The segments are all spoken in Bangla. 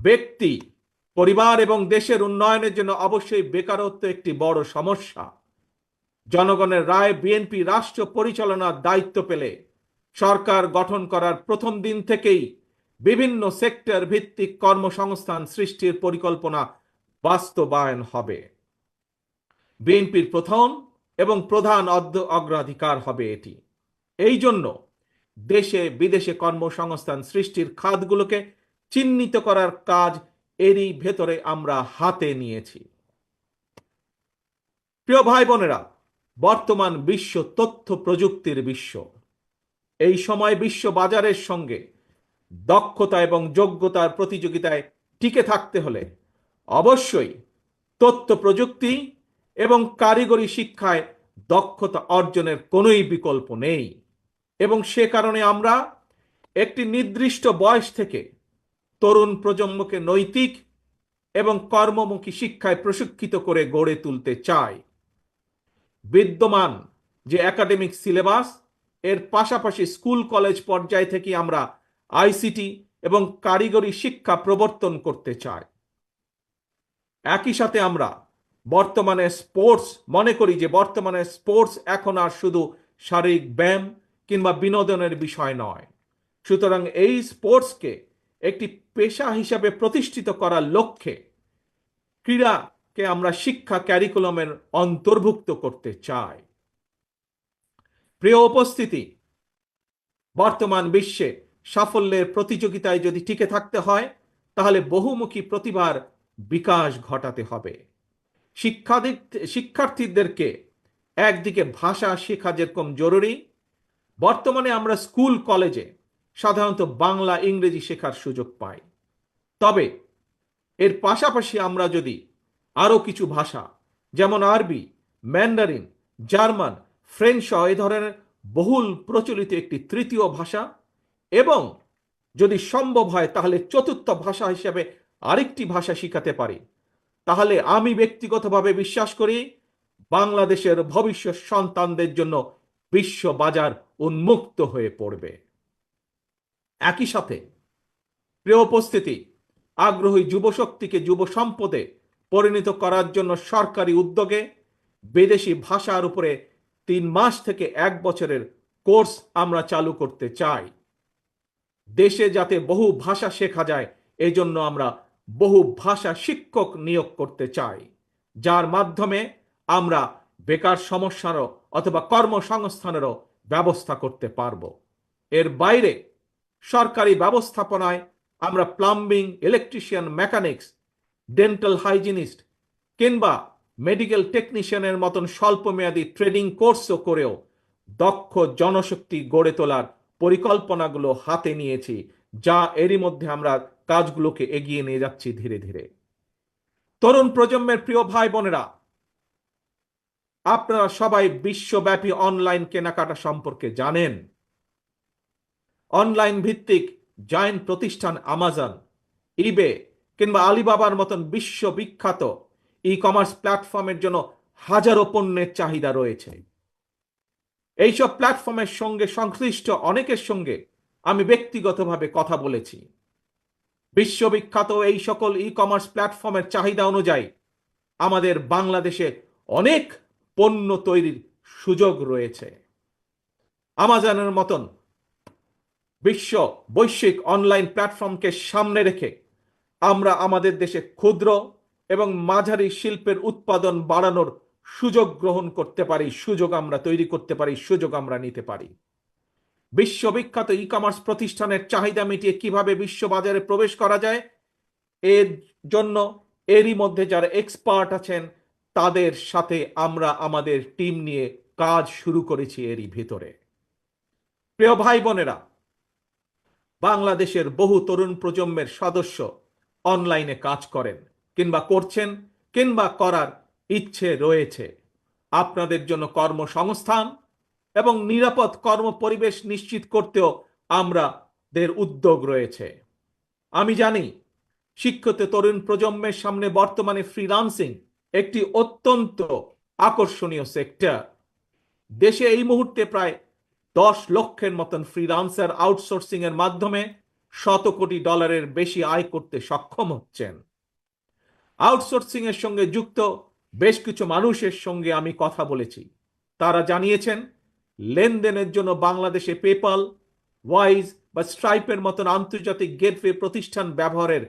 ব্যক্তি, পরিবার এবং দেশের উন্নয়নের জন্য অবশ্যই বেকারত্ব একটি বড় সমস্যা। জনগণের রায় বিএনপি রাষ্ট্র পরিচালনার দায়িত্ব পেলে সরকার গঠন করার প্রথম দিন থেকেই বিভিন্ন সেক্টর ভিত্তিক কর্মসংস্থান সৃষ্টির পরিকল্পনা বাস্তবায়ন হবে। বিএনপির প্রথম এবং প্রধান অগ্রাধিকার হবে এটি। এই জন্য দেশে বিদেশে কর্মসংস্থান সৃষ্টির খাতগুলোকে চিহ্নিত করার কাজ এরই ভেতরে আমরা হাতে নিয়েছি। প্রিয় ভাই বোনেরা বর্তমান বিশ্ব তথ্য প্রযুক্তির বিশ্ব। এই সময় বিশ্ব বাজারের সঙ্গে দক্ষতা এবং যোগ্যতার প্রতিযোগিতায় টিকে থাকতে হলে অবশ্যই তথ্য প্রযুক্তি এবং কারিগরি শিক্ষায় দক্ষতা অর্জনের কোনোই বিকল্প নেই। এবং সে কারণে আমরা একটি নির্দিষ্ট বয়স থেকে তরুণ প্রজন্মকে নৈতিক এবং কর্মমুখী শিক্ষায় প্রশিক্ষিত করে গড়ে তুলতে চাই বিদ্যমান যে একাডেমিক সিলেবাস এর পাশাপাশি স্কুল কলেজ পর্যায় থেকে আমরা আইসিটি এবং কারিগরি শিক্ষা প্রবর্তন করতে চাই। একই সাথে আমরা বর্তমানে স্পোর্টস মনে করি যে বর্তমানে স্পোর্টস এখন আর শুধু শারীরিক ব্যায়াম কিংবা বিনোদনের বিষয় নয়। সুতরাং এই স্পোর্টসকে একটি পেশা হিসাবে প্রতিষ্ঠিত করার লক্ষ্যে ক্রীড়াকে আমরা শিক্ষা ক্যারিকুলামের অন্তর্ভুক্ত করতে চাই। প্রিয় উপস্থিতি, বর্তমান বিশ্বে সাফল্যের প্রতিযোগিতায় যদি টিকে থাকতে হয়, তাহলে বহুমুখী প্রতিভার বিকাশ ঘটাতে হবে। শিক্ষাদিক শিক্ষার্থীদেরকে একদিকে ভাষা শেখা যেরকম জরুরি, বর্তমানে আমরা স্কুল, কলেজে সাধারণত বাংলা, ইংরেজি শেখার সুযোগ পাই। তবে এর পাশাপাশি আমরা যদি আরও কিছু ভাষা, যেমন আরবি, ম্যান্ডারিন, জার্মান, ফ্রেঞ্চ সহ এ ধরনের বহুল প্রচলিত একটি তৃতীয় ভাষা এবং যদি সম্ভব হয় তাহলে চতুর্থ ভাষা হিসেবে আরেকটি ভাষা শিখাতে পারি, তাহলে আমি ব্যক্তিগতভাবে বিশ্বাস করি বাংলাদেশের ভবিষ্যৎ সন্তানদের জন্য বিশ্ব বাজার উন্মুক্ত হয়ে পড়বে। একই সাথে প্রিয় উপস্থিতি, আগ্রহী যুবশক্তিকে যুব সম্পদে পরিণত করার জন্য সরকারি উদ্যোগে বিদেশি ভাষার উপরে তিন মাস থেকে এক বছরের কোর্স আমরা চালু করতে চাই। দেশে যাতে বহু ভাষা শেখা যায় এই জন্য আমরা বহু ভাষা শিক্ষক নিয়োগ করতে চাই। যার মাধ্যমে আমরা বেকার সমস্যারও অথবা কর্মসংস্থানেরও ব্যবস্থা করতে পারব। এর বাইরে সরকারি ব্যবস্থাপনায় আমরা plumbing electrician mechanics dental hygienist কিংবা মেডিকেল টেকনিশিয়ানের মতন স্বল্পমেয়াদী ট্রেনিং কোর্সও করেও দক্ষ জনশক্তি গড়ে তোলার পরিকল্পনাগুলো হাতে নিয়েছি, যা এরই মধ্যে আমরা কাজগুলোকে এগিয়ে নিয়ে যাচ্ছি ধীরে ধীরে। তরুণ প্রজন্মের প্রিয় ভাই বোনেরা আপনারা সবাই বিশ্বব্যাপী অনলাইন কেনাকাটা সম্পর্কে জানেন। অনলাইন ভিত্তিক জায়েন্ট প্রতিষ্ঠান আমাজন ইবে কিংবা আলিবাবার মতন বিশ্ববিখ্যাত ই কমার্স প্ল্যাটফর্মের জন্য হাজারো পণ্যের চাহিদা রয়েছে। এইসব প্ল্যাটফর্মের সঙ্গে সংশ্লিষ্ট অনেকের সঙ্গে আমি ব্যক্তিগতভাবে কথা বলেছি। বিশ্ববিখ্যাত এই সকল ই কমার্স প্ল্যাটফর্মের চাহিদা অনুযায়ী আমাদের বাংলাদেশে অনেক পণ্য তৈরির সুযোগ রয়েছে। আমাজনের মতন বিশ্ব বৈশ্বিক অনলাইন প্ল্যাটফর্মকে সামনে রেখে আমরা আমাদের দেশে ক্ষুদ্র এবং মাঝারি শিল্পের উৎপাদন বাড়ানোর সুযোগ গ্রহণ করতে পারি, সুযোগ আমরা তৈরি করতে পারি, সুযোগ আমরা নিতে পারি। বিশ্ববিখ্যাত ই কমার্স প্রতিষ্ঠানের চাহিদা মিটিয়ে কীভাবে বিশ্ববাজারে প্রবেশ করা যায়, এর জন্য এরই মধ্যে যারা এক্সপার্ট আছেন, তাদের সাথে আমরা আমাদের টিম নিয়ে কাজ শুরু করেছি এরই ভিতরে। প্রিয় ভাই বোনেরা বাংলাদেশের বহু তরুণ প্রজন্মের সদস্য অনলাইনে কাজ করেন, কিংবা করছেন, কিংবা করার ইচ্ছে রয়েছে। আপনাদের জন্য কর্মসংস্থান এবং নিরাপদ কর্ম পরিবেশ নিশ্চিত করতেও আমাদের উদ্যোগ রয়েছে। আমি জানি, শিক্ষিত তরুণ প্রজন্মের সামনে বর্তমানে ফ্রিলান্সিং একটি অত্যন্ত আকর্ষণীয় সেক্টর দেশে এই মুহূর্তে প্রায় দশ লক্ষের মতন ফ্রিলান্সার আউটসোর্সিং এর মাধ্যমে শত কোটি ডলারের বেশি আয় করতে সক্ষম হচ্ছেন। আউটসোর্সিং এর সঙ্গে যুক্ত বেশ কিছু মানুষের সঙ্গে আমি কথা বলেছি। তারা জানিয়েছেন, লেনদেনের জন্য বাংলাদেশে পেপাল ওয়াইজ বা স্ট্রাইপের মতন আন্তর্জাতিক গেটওয়ে প্রতিষ্ঠান ব্যবহারের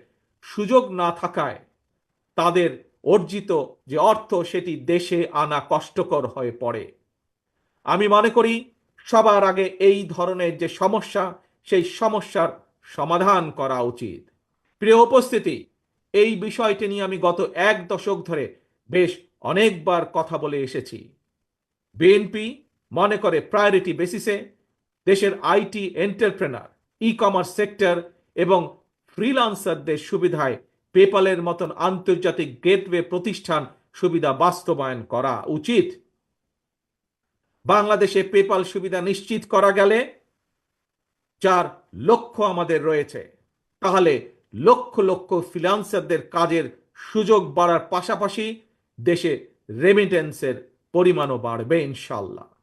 সুযোগ না থাকায় তাদের অর্জিত যে অর্থ সেটি দেশে আনা কষ্টকর হয়ে পড়ে। আমি মনে করি সবার আগে এই ধরনের যে সমস্যা, সেই সমস্যার সমাধান করা উচিত। প্রিয় উপস্থিতি, এই বিষয়টি নিয়ে আমি গত এক দশক ধরে বেশ অনেকবার কথা বলে এসেছি। বিএনপি মনে করে প্রায়োরিটি বেসিসে দেশের IT entrepreneur e commerce sector এবং ফ্রিলান্সারদের সুবিধায় পেপালের মতন আন্তর্জাতিক গেটওয়ে প্রতিষ্ঠান সুবিধা বাস্তবায়ন করা উচিত। বাংলাদেশে পেপাল সুবিধা নিশ্চিত করা গেলে যার লক্ষ্য আমাদের রয়েছে। তাহলে লক্ষ লক্ষ ফ্রিলান্সারদের কাজের সুযোগ বাড়ার পাশাপাশি দেশে রেমিটেন্সের পরিমাণও বাড়বে ইনশাল্লাহ